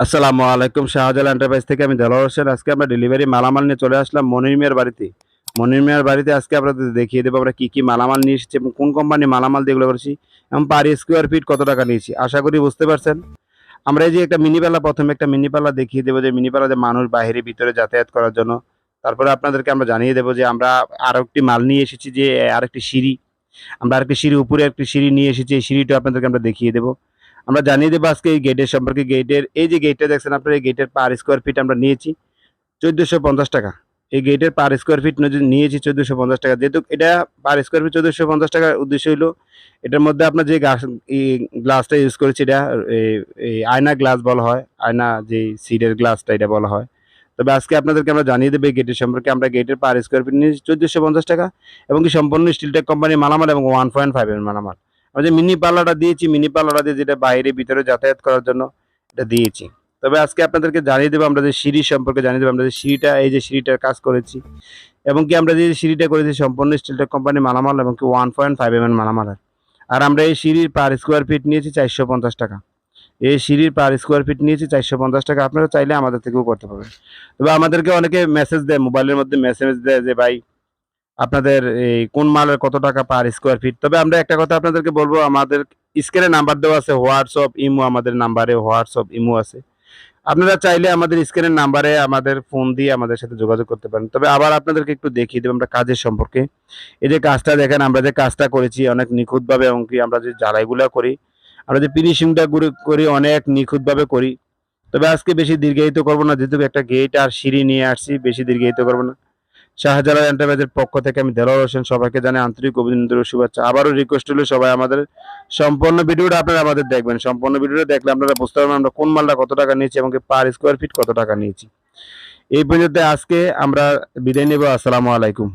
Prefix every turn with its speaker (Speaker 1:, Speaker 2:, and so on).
Speaker 1: আসসালামু আলাইকুম শাহজালাল এন্টারপ্রাইজ থেকে আমি দেলোয়ার হোসেন। আজকে আমরা ডেলিভারি মালামাল নিয়ে চলে আসলাম মনির মিয়ার বাড়িতে। মনির মিয়ার বাড়িতে আজকে আপনাদের দেখিয়ে দেবো আমরা কী কী মালামাল নিয়ে এসেছি এবং কোন কোম্পানি মালামাল দিয়ে করেছি এবং পার স্কোয়ার ফিট কত টাকা নিয়েছি। আশা করি বুঝতে পারছেন। আমরা এই যে একটা মিনি পাল্লা প্রথমে একটা মিনি পাল্লা দেখিয়ে দেবো যে মিনি পাল্লা যে মানুষ বাইরে ভিতরে যাতায়াত করার জন্য। তারপরে আপনাদেরকে আমরা জানিয়ে দেবো যে আমরা আরও একটি মাল নিয়ে এসেছি যে আরেকটি সিঁড়ি। আমরা আরেকটি সিঁড়ি, উপরে একটি সিঁড়ি নিয়ে এসেছি। এই সিঁড়িটা আপনাদেরকে আমরা দেখিয়ে দেবো। আমরা জানিয়ে দেবো আজকে এই গেটের সম্পর্কে। গেটের এই যে গেটটা দেখছেন আপনার, এই গেটের পার স্কোয়ার ফিট আমরা নিয়েছি চোদ্দোশো পঞ্চাশ টাকা। এই গেটের পার স্কোয়ার ফিট নিয়েছি চোদ্দোশো পঞ্চাশ টাকা, যেহেতু এটা পার স্কোয়ার ফিট চোদ্দোশো পঞ্চাশ টাকার উদ্দেশ্য হলো এটার মধ্যে আপনার যে গ্লাসটা ইউজ করেছি এটা এই- আয়না গ্লাস বলা হয়, আয়না যে সিডের গ্লাসটা এটা বলা হয়। তবে আজকে আপনাদেরকে আমরা জানিয়ে দেবো এই গেটের সম্পর্কে। আমরা গেটের পার স্কোয়ার ফিট নিয়েছি চোদ্দোশো পঞ্চাশ টাকা এবং কি সম্পূর্ণ স্টিলটেক কোম্পানির মালামাল এবং ওয়ান পয়েন্ট ফাইভ এর মালামাল। আমরা যে মিনি পাল্লাটা দিয়েছি, মিনি পাল্লাটা দিয়ে যেটা বাইরে ভিতরে যাতায়াত করার জন্য এটা দিয়েছি। তবে আজকে আপনাদেরকে জানিয়ে দেবো, আমরা যে সিঁড়ি সম্পর্কে জানিয়ে দেবো, আমরা যে সিঁড়িটা, এই যে সিঁড়িটার কাজ করেছি। এবং কি আমরা যে সিঁড়িটা করেছি, সম্পূর্ণ স্টিলটেক কোম্পানি মালামাল এবং কি ওয়ান পয়েন্ট ফাইভ এম এর মালামাল আর আমরা এই সিঁড়ির পার স্কোয়ার ফিট নিয়েছি চারশো পঞ্চাশ টাকা। এই সিঁড়ির পার স্কোয়ার ফিট নিয়েছি চারশো পঞ্চাশ টাকা। আপনারা চাইলে আমাদের থেকেও করতে পারবেন। তবে আমাদেরকে অনেকে মেসেজ দেয় মোবাইলের মধ্যে মেসেজ দেয় যে, ভাই আপনাদের এই কোন মালের কত টাকা পার স্কোয়ার ফিট তবে আমরা একটা কথা আপনাদেরকে বলব, আমাদের স্ক্রিনে নাম্বার দেওয়া আছে হোয়াটসঅ্যাপ ইমো আমাদের নাম্বারে হোয়াটসঅ্যাপ ইমো আছে। আপনারা চাইলে আমাদের স্ক্রিনের নাম্বারে আমাদের ফোন দিয়ে আমাদের সাথে যোগাযোগ করতে পারেন। তবে আবার আপনাদেরকে একটু দেখিয়ে দেবো আমরা কাজের সম্পর্কে। এই যে কাজটা দেখেন, আমরা যে কাজটা করেছি অনেক নিখুঁতভাবে এবং কি আমরা যে জ্বালাইগুলো করি, আমরা যে ফিনিশিংটা করি, অনেক নিখুঁতভাবে করি। তবে আজকে বেশি দীর্ঘায়িত করব না, যেহেতু একটা গেট আর সিঁড়ি নিয়ে আসছি, বেশি দীর্ঘায়িত করব না। শাহজালাল এন্টারপ্রাইজের পক্ষ থেকে আমি দেলোয়ার হোসেন সবাইকে জানাই আন্তরিক অভিনন্দন শুভেচ্ছা। আবারও রিকোয়েস্ট হলো, সবাই আমাদের সম্পূর্ণ ভিডিওটা আপনারা আমাদের দেখবেন। সম্পূর্ণ ভিডিওটা দেখলে আপনারা বুঝতে পারবেন আমরা কোন মালটা কত টাকা নিয়েছি এবং পার স্কোয়ার ফিট কত টাকা নিয়েছি। এই পর্যন্ত আজকে আমরা বিদায় নেব। আসসালামু আলাইকুম।